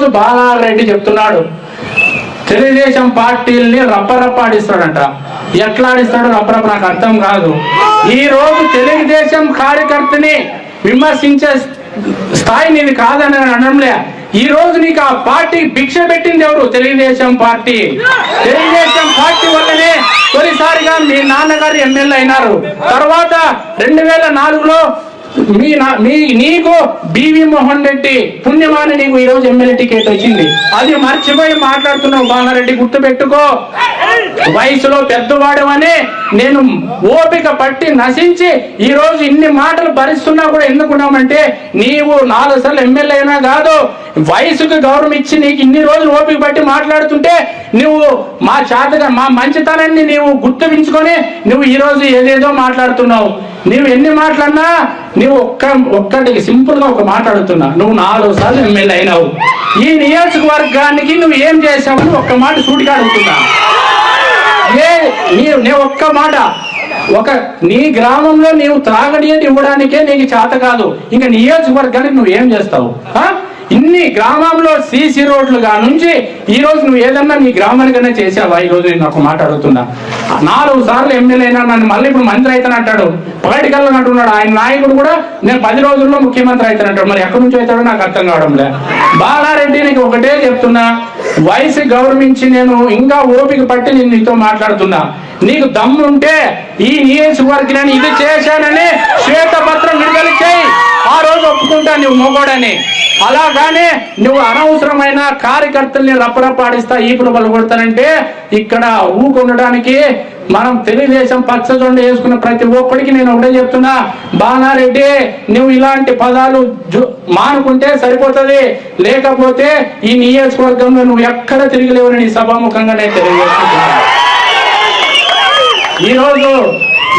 రోజు బాలారెడ్డి చెప్తున్నాడు. తెలుగుదేశం పార్టీల్ని రప్పరప్పాడిస్తాడంట ఎట్లా ఆడిస్తాడో రప్పరప్ప నాకు అర్థం కాదు. ఈ రోజు తెలుగుదేశం కార్యకర్తని విమర్శించే స్థాయి నేను కాదని అనడంలే. ఈ రోజు నీకు ఆ పార్టీ భిక్ష పెట్టింది ఎవరు? తెలుగుదేశం పార్టీ. తెలుగుదేశం పార్టీ వల్లనే తొలిసారిగా మీ నాన్నగారు ఎమ్మెల్యే అయినారు. తర్వాత రెండు వేల నాలుగులో మీ నా- మీ నీకు బీవీ మోహన్ రెడ్డి పుణ్యమాని నీకు ఈ రోజు ఎమ్మెల్యే టికెట్ వచ్చింది. అది మర్చిపోయి మాట్లాడుతున్నావు బాలారెడ్డి గుర్తు పెట్టుకో వయసులో పెద్దవాడమని నేను ఓపిక పట్టి నశించి ఈరోజు ఇన్ని మాటలు భరిస్తున్నా కూడా ఎందుకున్నామంటే నీవు నాలుగు సార్లు ఎమ్మెల్యే అయినా కాదు వయసుకు గౌరవం ఇచ్చి నీకు ఇన్ని రోజులు ఓపిక పట్టి మాట్లాడుతుంటే నువ్వు మా చేతగా మా మంచితనాన్ని నీవు గుర్తుపించుకొని నువ్వు ఈరోజు ఏదేదో మాట్లాడుతున్నావు. నువ్వు ఎన్ని మాట్లాడినా నువ్వు ఒక్క ఒక్కటి సింపుల్గా ఒక మాట నువ్వు నాలుగు సార్లు ఎమ్మెల్యే అయినావు. ఈ నియోజకవర్గానికి నువ్వు ఏం చేసావు ఒక్క మాట సూటిగా అడుగుతున్నా. ఒక్క మాట. ఒక నీ గ్రామంలో నీవు త్రాగనీయని ఇవ్వడానికే నీకు చేత కాదు. ఇంకా నియోజకవర్గానికి నువ్వు ఏం చేస్తావు? ఆ? ఇన్ని గ్రామంలో సీసీ రోడ్లుగా నుంచి ఈ రోజు నువ్వు ఏదన్నా నీ గ్రామానికైనా చేసావా? ఈ రోజు నేను ఒక మాట అడుగుతున్నా. నాలుగు సార్లు ఎమ్మెల్యే అయినా నన్ను మళ్ళీ ఇప్పుడు మంత్రి అవుతాను అంటాడు. పొలిటికల్లో అంటున్నాడు ఆయన నాయకుడు కూడా నేను పది రోజుల్లో ముఖ్యమంత్రి అవుతాను అంటాడు. మరి ఎక్కడి నుంచి అవుతాడో నాకు అర్థం కావడం లే బాలారెడ్డి నీకు ఒకటే చెప్తున్నా. వయసు గౌరవించి నేను ఇంకా ఓపిక పట్టి నేను నీతో మాట్లాడుతున్నా. నీకు దమ్ముంటే ఈ నియోజకవర్గాన్ని ఇది చేశానని శ్వేతపత్రం విడుదల చేయి. ఆ రోజు ఒప్పుకుంటా నువ్వు మొగోడని. అలాగానే నువ్వు అనవసరమైన కార్యకర్తల్ని రప్పరప్పాడిస్తా ఈపులు కొడతానంటే ఇక్కడ ఊకుండడానికి మనం తెలుగుదేశం పచ్చజొండ వేసుకున్న ప్రతి ఒక్కడికి నేను ఒకటే చెప్తున్నా. బాణారెడ్డి నువ్వు ఇలాంటి పదాలు మానుకుంటే సరిపోతది. లేకపోతే ఈ నియోజకవర్గంలో నువ్వు ఎక్కడ తిరిగిలేవని నీ సభాముఖంగా నేను తెలియజేస్తున్నాను. ఈరోజు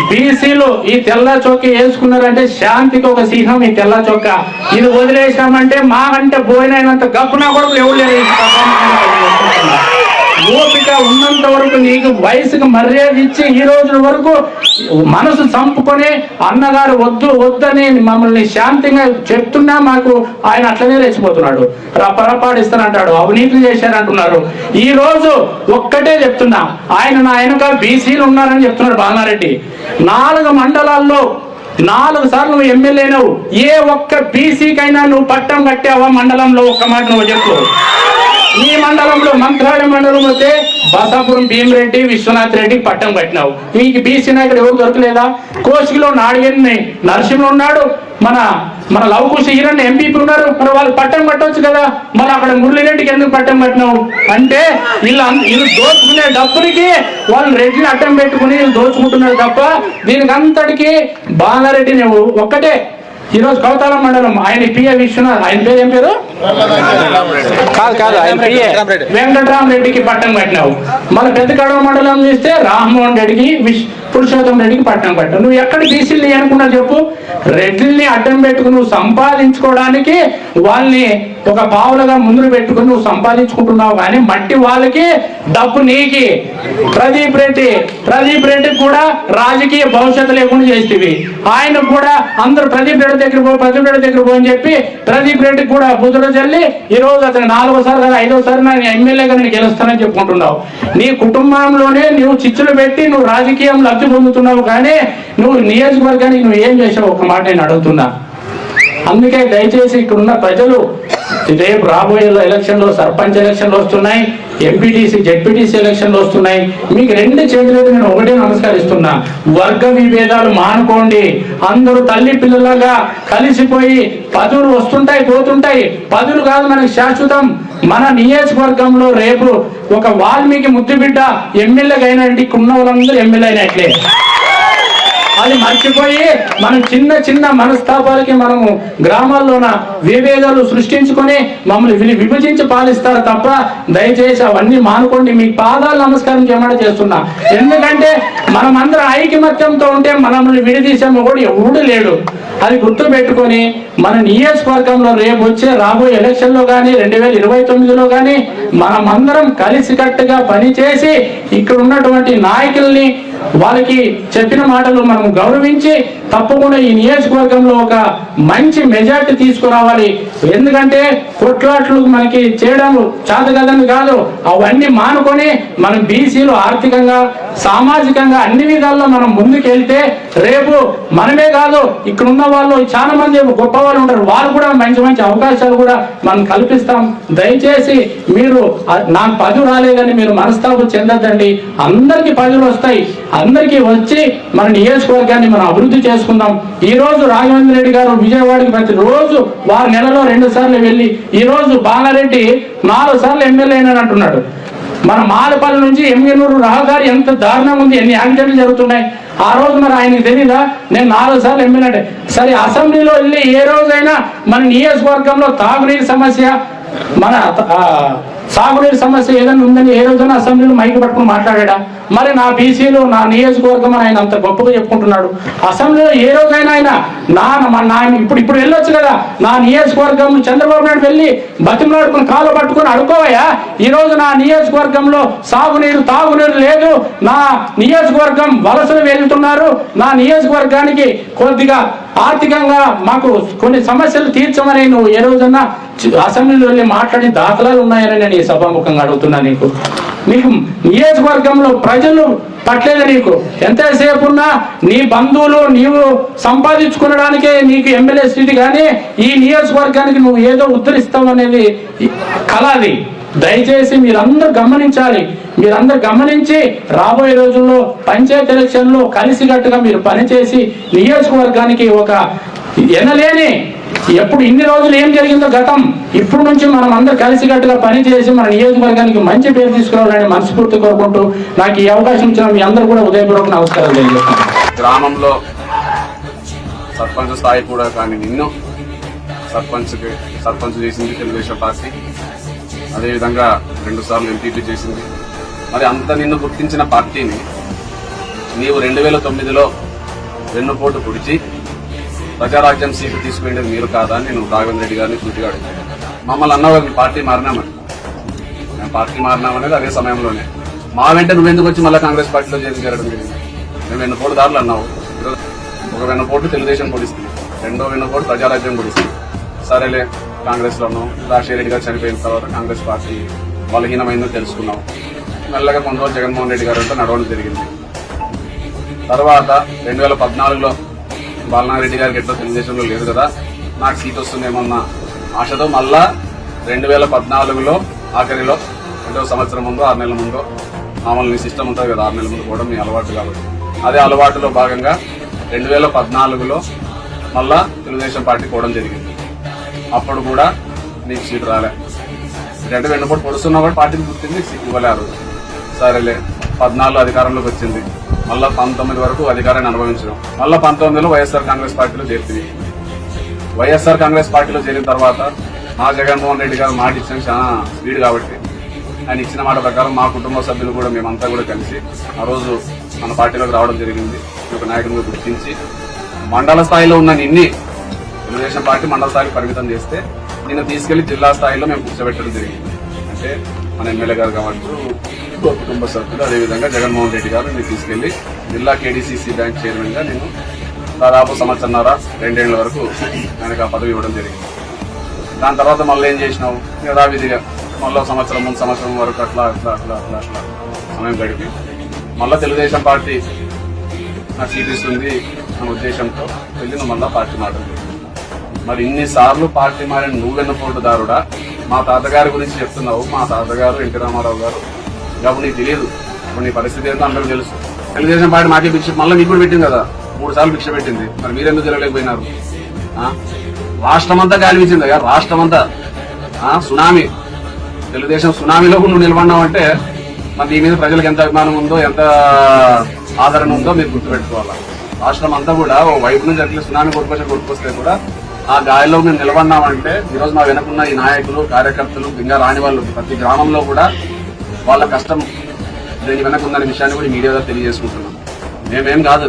బీసీలు ఈ తెల్ల చొక్క వేసుకున్నారంటే శాంతికి ఒక సింహం ఈ తెల్ల చొక్క. ఇది వదిలేసామంటే మా అంటే పోయినంత గప్పునా కూడా ఎవరు లేదు ఓపిక ఉన్నంత వరకు నీకు వయసుకు మర్యాద ఇచ్చి ఈ రోజుల వరకు మనసు చంపుకొని అన్నగారు వద్దు వద్దని మమ్మల్ని శాంతిగా చెప్తున్నా మాకు ఆయన అట్లనే రెచ్చిపోతున్నాడు రపరపాడిస్తానంటాడు అవినీతి చేశారంటున్నారు. ఈ రోజు ఒక్కటే చెప్తున్నా. ఆయన నా వెనుక బీసీలు ఉన్నారని చెప్తున్నాడు బాలారెడ్డి నాలుగు మండలాల్లో నాలుగు సార్లు నువ్వు ఎమ్మెల్యేనవు ఏ ఒక్క బీసీకైనా నువ్వు పట్టం కట్టావా మండలంలో? ఒక్క మాట నువ్వు చెప్పు. ఈ మండలంలో మంత్రాలయ మండలం అయితే బసాపురం భీమరెడ్డి విశ్వనాథ్ రెడ్డి పట్టం పట్టినావు మీకు బీసీ నాయకుడు ఎవరు దొరకలేదా? కోసికిలో నాడిగన్ని నరసింహులు ఉన్నాడు. మన మన లవకుశ ఈరన్న ఎంపీపీ ఉన్నారు. మరి వాళ్ళు పట్టం పట్టవచ్చు కదా. మరి అక్కడ మురళిరెడ్డికి ఎందుకు పట్టం పట్టినావు అంటే వీళ్ళు వీళ్ళు దోచుకునే డబ్బులకి వాళ్ళు రెడ్డిని అడ్డం పెట్టుకుని వీళ్ళు దోచుకుంటున్నారు తప్ప దీనికి అంతటికి బాలారెడ్డి నువ్వు ఒక్కటే. ఈరోజు కౌతాల మండలం ఆయన పిఏ విశ్వనాథ్. ఆయన పేరు ఏం పేరు? కాదు కాదు ఆయన పిఏ వెంకటరామరెడ్డికి పట్టం కట్టినావు. మన పెద్ద కడవ మండలం చూస్తే రామ్మోహన్ రెడ్డికి పురుషోత్తం రెడ్డికి పట్టం కట్టావు. నువ్వు ఎక్కడ బీసీలు అనుకున్నా చెప్పు? రెడ్డిల్ని అడ్డం పెట్టుకుని నువ్వు సంపాదించుకోవడానికి వాళ్ళని ఒక పావులుగా ముందు పెట్టుకుని నువ్వు సంపాదించుకుంటున్నావు కానీ మట్టి వాళ్ళకి డబ్బు నీకి. ప్రదీప్ రెడ్డి ప్రదీప్ రెడ్డికి కూడా రాజకీయ భవిష్యత్తు లేకుండా చేస్తేవి ఆయన కూడా అందరూ ప్రదీప్ రెడ్డి దగ్గర పో ప్రదీప్ రెడ్డి దగ్గర పో అని చెప్పి ప్రదీప్ రెడ్డికి కూడా బుద్ధుడు చల్లి ఈ రోజు అతను నాలుగోసారి కదా ఐదోసారి నేను ఎమ్మెల్యేగా నేను గెలుస్తానని చెప్పుకుంటున్నావు. నీ కుటుంబంలోనే నువ్వు చిచ్చులు పెట్టి నువ్వు రాజకీయం లబ్ధి పొందుతున్నావు కానీ నువ్వు నియోజకవర్గానికి నువ్వు ఏం చేసావు? ఒక మాట నేను అడుగుతున్నా. అందుకే దయచేసి ఇక్కడున్న ప్రజలు రేపు రాబోయే ఎలక్షన్లో సర్పంచ్ ఎలక్షన్లు వస్తున్నాయి ఎంపీటీసీ జెడ్పీటీసీ ఎలక్షన్లు వస్తున్నాయి. మీకు రెండు చేతులైతే నేను ఒకటే నమస్కరిస్తున్నా. వర్గ విభేదాలు మానుకోండి. అందరూ తల్లి పిల్లలుగా కలిసిపోయి పదులు వస్తుంటాయి పోతుంటాయి. పదులు కాదు మనకి శాశ్వతం. మన నియోజకవర్గంలో రేపు ఒక వాల్మీకి ముద్దు బిడ్డ ఎమ్మెల్యేగా అయినట్టు ఉన్న వాళ్ళందరూ ఎమ్మెల్యే అయినట్లే అది మర్చిపోయి మనం చిన్న చిన్న మనస్తాపాలకి మనము గ్రామాల్లోన విభేదాలు సృష్టించుకొని మమ్మల్ని విభజించి పాలిస్తారు తప్ప దయచేసి అవన్నీ మానుకోండి. మీ పాదాలు నమస్కారం చేయమని చేస్తున్నా. ఎందుకంటే మనమందరం ఐకమత్యంతో ఉంటే మనల్ని విడదీసాము కూడా ఎవడు లేడు. అది గుర్తు పెట్టుకొని మన నియోజకవర్గంలో రేపు వచ్చే రాబోయే ఎలక్షన్లో కానీ రెండు వేల ఇరవై తొమ్మిదిలో కానీ మనమందరం కలిసికట్టుగా పనిచేసి ఇక్కడ ఉన్నటువంటి నాయకుల్ని వాళ్ళకి చెప్పిన మాటలు మనం గౌరవించి తప్పకుండా ఈ నియోజకవర్గంలో ఒక మంచి మెజార్టీ తీసుకురావాలి. ఎందుకంటే కొట్లాట్లు మనకి చేయడం చేత కదని కాదు. అవన్నీ మానుకొని మనం బీసీలు ఆర్థికంగా సామాజికంగా అన్ని విధాల్లో మనం ముందుకెళ్తే రేపు మనమే కాదు ఇక్కడ ఉన్న వాళ్ళు చాలా మంది గొప్ప వాళ్ళు ఉంటారు. వాళ్ళు కూడా మంచి మంచి అవకాశాలు కూడా మనం కల్పిస్తాం. దయచేసి మీరు నాకు పదువు రాలేదని మీరు మనస్తాపం చెందద్దండి. అందరికీ పదులు వస్తాయి. అందరికీ వచ్చి మన నియోజకవర్గాన్ని మనం అభివృద్ధి చేసుకుందాం. ఈ రోజు రాఘవేంద్ర రెడ్డి గారు విజయవాడకి ప్రతి రోజు వారు నెలలో రెండు సార్లు వెళ్ళి ఈ రోజు బాలారెడ్డి నాలుగు సార్లు ఎమ్మెల్యే అని అంటున్నాడు. మన మాలపల్లి నుంచి ఎమ్మెనూరు రహదారి ఎంత దారుణంగా ఉంది ఎన్ని యాక్సిడెంట్లు జరుగుతున్నాయి. ఆ రోజు మరి ఆయనకి తెలీదా? నేను నాలుగు సార్లు ఎమ్మెల్యే సరే అసెంబ్లీలో వెళ్ళి ఏ రోజైనా మన నియోజకవర్గంలో తాగునీరు సమస్య మన సాగునీరు సమస్య ఏదైనా ఉందని ఏ రోజున అసెంబ్లీలో మైక్ పట్టుకుని మాట్లాడా మరి నా బీసీలు నా నియోజకవర్గం ఆయన అంత గొప్పగా చెప్పుకుంటున్నాడు. అసెంబ్లీలో ఏ రోజైనా ఆయన నా నా ఇప్పుడు ఇప్పుడు వెళ్ళొచ్చు కదా. నా నియోజకవర్గం చంద్రబాబు నాయుడు వెళ్ళి బతిమలాడుకుని కాలు పట్టుకుని అడుకోవయ్యా ఈ రోజు నా నియోజకవర్గంలో సాగునీరు తాగునీరు లేదు. నా నియోజకవర్గం వలసలు వెళ్తున్నారు. నా నియోజకవర్గానికి కొద్దిగా ఆర్థికంగా మాకు కొన్ని సమస్యలు తీర్చమని నువ్వు ఏ రోజన్నా అసెంబ్లీలో వెళ్ళి మాట్లాడి దాఖలాలు ఉన్నాయని నేను సభాముఖంగా అడుగుతున్నా నీకు. నీకు నియోజకవర్గంలో ప్రజలు పట్లేదు నీకు? ఎంతసేపు ఉన్నా నీ బంధువులు నీవు సంపాదించుకునడానికే నీకు ఎమ్మెల్యే సీటు కానీ ఈ నియోజకవర్గానికి నువ్వు ఏదో ఉద్ధరిస్తావు అనేది కళ అది. దయచేసి మీరందరూ గమనించాలి. మీరందరూ గమనించి రాబోయే రోజుల్లో పంచాయతీ ఎలక్షన్లో కలిసికట్టుగా మీరు పనిచేసి నియోజకవర్గానికి ఒక ఎనలేని ఎప్పుడు ఇన్ని రోజులు ఏం జరిగిందో గతం ఇప్పుడు నుంచి మనం అందరు కలిసికట్టుగా పనిచేసి మన నియోజకవర్గానికి మంచి పేరు తీసుకురావాలని మనస్ఫూర్తి కోరుకుంటూ నాకు ఈ అవకాశం ఇచ్చిన మీ అందరూ కూడా ఉదయపూర్వక నమస్కారాలు తెలియజేస్తాను గ్రామంలో సర్పంచ్ స్థాయి కూడా కానీ నిన్ను సర్పంచ్కి సర్పంచ్ చేసింది తెలుగుదేశం పార్టీ. అదేవిధంగా రెండు సార్లు ఎంపీపీ చేసింది. మరి అంత నిన్ను గుర్తించిన పార్టీని నీవు రెండు వేల తొమ్మిదిలో వెన్నుపోటు పొడిచి ప్రజారాజ్యం సీటు తీసుకునేది మీరు కాదా నేను రాఘవేంద్ర రెడ్డి గారిని సూటిగా అడిగాను. మమ్మల్ని అన్నవారు మీ పార్టీ మారినామని. మేము పార్టీ మారినామనేది అదే సమయంలోనే. మా వెంట నువ్వెందుకు వచ్చి మళ్ళీ కాంగ్రెస్ పార్టీలో చేసి చేరడం జరిగింది మేము వెన్నుపోటు దారులు అన్నావు. ఒక వెన్నుపోటు తెలుగుదేశం పొడిస్తుంది రెండో వెన్నుపోటు ప్రజారాజ్యం పొడిస్తుంది సరేలే కాంగ్రెస్లోనూ ఉన్నాం రాజశేఖర రెడ్డి గారు చనిపోయిన తర్వాత కాంగ్రెస్ పార్టీ బలహీనమైందో తెలుసుకున్నాం. మెల్లగా కొంత రోజులు జగన్మోహన్ రెడ్డి గారితో నడవడం జరిగింది. తర్వాత రెండు వేల పద్నాలుగులో బాలనారెడ్డి గారికి ఎట్లా తెలుగుదేశంలో లేదు కదా. నాకు సీట్ వస్తుందేమన్న ఆశతో మళ్ళా రెండు వేల పద్నాలుగులో ఆఖరిలో రెండవ సంవత్సరం ముందు ఆరు నెలల ముందు మామూలు సిస్టమ్ ఉంటుంది కదా ఆరు నెలల ముందు కూడా మీ అలవాటు కాబట్టి. అదే అలవాటులో భాగంగా రెండు వేల పద్నాలుగులో మళ్ళా తెలుగుదేశం పార్టీ పోవడం జరిగింది. అప్పుడు కూడా నీకు సీట్ రాలే. రెండు వెన్నుపోటు పొడుస్తున్నా కూడా పార్టీని గుర్తింది ఇవ్వలేరు సీట్ సరేలే. పద్నాలుగు అధికారంలోకి వచ్చింది. మళ్ళా పంతొమ్మిది వరకు అధికారాన్ని అనుభవించడం. మళ్ళా పంతొమ్మిదిలో వైఎస్ఆర్ కాంగ్రెస్ పార్టీలో చేరింది వైఎస్ఆర్ కాంగ్రెస్ పార్టీలో చేరిన తర్వాత మా జగన్మోహన్ రెడ్డి గారు మాట ఇచ్చిన చాలా స్పీడ్ కాబట్టి. ఆయన ఇచ్చిన మాట ప్రకారం మా కుటుంబ సభ్యులు కూడా మేమంతా కూడా కలిసి ఆ రోజు మన పార్టీలోకి రావడం జరిగింది. ఈ యొక్క నాయకుడిని గుర్తించి మండల స్థాయిలో ఉన్న నిన్ని తెలుగుదేశం పార్టీ మండల స్థాయికి పరిమితం చేస్తే నిన్ను తీసుకెళ్ళి జిల్లా స్థాయిలో మేము కూర్చోబెట్టడం జరిగింది. అంటే మన ఎమ్మెల్యే గారు కావచ్చు ఇంకో కుటుంబ సభ్యులు. అదేవిధంగా జగన్మోహన్ రెడ్డి గారు నేను తీసుకెళ్ళి జిల్లా కేడీసీసీ బ్యాంక్ చైర్మన్గా నేను దాదాపు సంవత్సరంన్నర రెండేళ్ళ వరకు ఆయనకు ఆ పదవి ఇవ్వడం జరిగింది. దాని తర్వాత మళ్ళీ ఏం చేసినావు? యథావిధిగా మళ్ళీ సంవత్సరం ముందు సంవత్సరం వరకు అట్లా అట్లా అట్లా అట్లా అట్లా సమయం గడిపి మళ్ళీ తెలుగుదేశం పార్టీ నాకు చూపిస్తుంది అనే ఉద్దేశంతో వెళ్ళి నువ్వు మళ్ళీ పార్టీ మారడం మరి ఇన్నిసార్లు పార్టీ మారిన నువ్వెన్న పోటుదారుడా మా తాతగారి గురించి చెప్తున్నావు. మా తాతగారు ఎన్టీ రామారావు గారు కాబట్టి నీకు తెలియదు. ఇప్పుడు నీ పరిస్థితి ఏంటో అందరికి తెలుసు. తెలుగుదేశం పార్టీ మాకే భిక్ష మళ్ళీ మీకు కూడా పెట్టింది కదా? మూడు సార్లు భిక్ష పెట్టింది. మరి మీరెందుకు జరగలేకపోయినారు ఆ? రాష్ట్రమంతా గాలిపించింది కదా రాష్ట్రమంతా. ఆ, సునామీ. తెలుగుదేశం సునామీలో నువ్వు నిలబడినావు అంటే మరి దీని మీద ప్రజలకు ఎంత అభిమానం ఉందో ఎంత ఆదరణ ఉందో మీరు గుర్తుపెట్టుకోవాలి? రాష్ట్రం అంతా కూడా ఓ వైపు నుంచి అట్లా సునామీ కొట్టుకొచ్చి కొట్టుకొస్తే కూడా ఆ గాలిలో మేము నిలబడినామంటే ఈరోజు మా వెనకున్న ఈ నాయకులు కార్యకర్తలు ఇంకా రాని వాళ్ళు ప్రతి గ్రామంలో కూడా వాళ్ళ కష్టం దీని వెనక ఉందనే విషయాన్ని కూడా మీడియా ద్వారా తెలియజేసుకుంటున్నాం. మేమేం కాదు.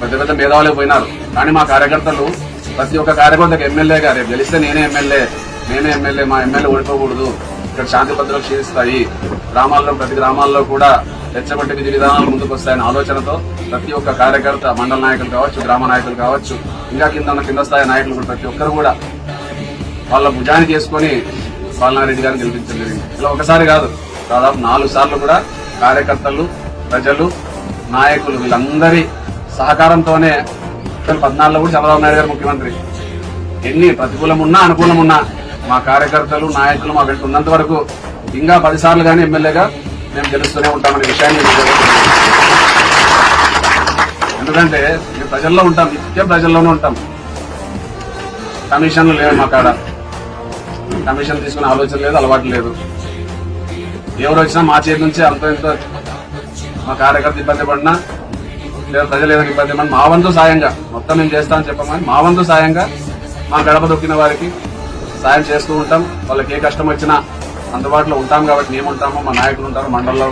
పెద్ద పెద్ద మేధావులే పోయినారు. కానీ మా కార్యకర్తలు ప్రతి ఒక్క కార్యకర్తకు ఎమ్మెల్యే గారు. గెలిస్తే నేనే ఎమ్మెల్యే. నేనే ఎమ్మెల్యే. మా ఎమ్మెల్యే ఓడిపోకూడదు. ఇక్కడ శాంతి భద్రతలు క్షీణిస్తాయి. గ్రామాల్లో ప్రతి గ్రామాల్లో కూడా రెచ్చగొట్టే విధి విధానాలు ముందుకు వస్తాయనే ఆలోచనతో ప్రతి ఒక్క కార్యకర్త మండల నాయకులు కావచ్చు గ్రామ నాయకులు కావచ్చు ఇంకా కింద ఉన్న కింద స్థాయి నాయకులు కూడా ప్రతి ఒక్కరు కూడా వాళ్ళ భుజాన్ని చేసుకొని బాలనారెడ్డి గారిని గెలిపించడం జరిగింది. ఇలా ఒకసారి కాదు దాదాపు నాలుగు సార్లు కూడా కార్యకర్తలు ప్రజలు నాయకులు వీళ్ళందరి సహకారంతోనే రెండు పద్నాలుగులో కూడా చంద్రబాబు నాయుడు గారు ముఖ్యమంత్రి. ఎన్ని ప్రతికూలం ఉన్నా అనుకూలం ఉన్నా మా కార్యకర్తలు నాయకులు మా వెంట ఉన్నంత వరకు ఇంకా పది సార్లు కానీ ఎమ్మెల్యేగా మేము గెలుస్తూనే ఉంటామనే విషయాన్ని ఎందుకంటే మేము ప్రజల్లో ఉంటాం నిత్యం ప్రజల్లోనే ఉంటాం. కమిషన్లు లేవు మా కాడ. కమిషన్ తీసుకునే ఆలోచన లేదు అలవాటు లేదు. ఎవరు వచ్చినా మా చేతి నుంచి అంత ఇంత మా కార్యకర్త ఇబ్బంది పడినా లేదా ప్రజలు ఏదైనా ఇబ్బంది పడినా మా వంతు సాయంగా మొత్తం మేము చేస్తామని చెప్పమని మా వంతు సాయంగా మా గడప దొక్కిన వారికి సాయం చేస్తూ ఉంటాం. వాళ్ళకి ఏ కష్టం వచ్చినా అందుబాటులో ఉంటాం కాబట్టి మేము ఉంటాము మా నాయకులు ఉంటారు మండలంలో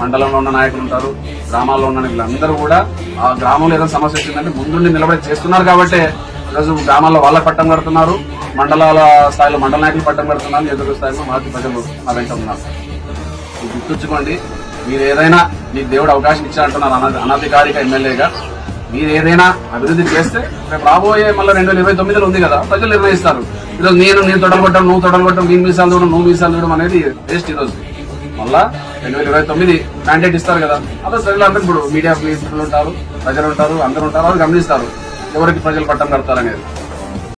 మండలంలో ఉన్న నాయకులు ఉంటారు గ్రామాల్లో ఉన్న వీళ్ళందరూ కూడా ఆ గ్రామంలో ఏదైనా సమస్య వచ్చిందంటే ముందుండి నిలబడి చేస్తున్నారు కాబట్టి ఈరోజు గ్రామాల్లో వాళ్ళ పట్టం కడుతున్నారు. మండలాల స్థాయిలో మండల నాయకులు పట్టం పెడుతున్నాను ఎదురు స్థాయిలో మాజీ ప్రజలు మా వెంట ఉన్నారు. గుర్తుంచుకోండి మీరు ఏదైనా మీకు దేవుడు అవకాశం ఇచ్చారంటున్నారు అన- అనధికారిక ఎమ్మెల్యేగా. మీరు ఏదైనా అభివృద్ధి చేస్తే రేపు రాబోయే మళ్ళీ రెండు వేల ఇరవై తొమ్మిదిలో ఉంది కదా ప్రజలు నిర్ణయిస్తారు. ఈరోజు నేను నేను తొడలు నువ్వు తొడలు నేను మీసాలు చూడడం నువ్వు మీసాలు చూడడం అనేది వేస్ట్ ఈరోజు. మళ్ళా రెండు వేల ఇరవై తొమ్మిది మ్యాండేట్ ఇస్తారు కదా అదే ప్రజలు అందరూ ఇప్పుడు మీడియా మిత్రులు ఉంటారు ప్రజలు ఉంటారు అందరు ఉంటారు వాళ్ళు గమనిస్తారు ఎవరికి ప్రజలు పట్టం కడతారనేది.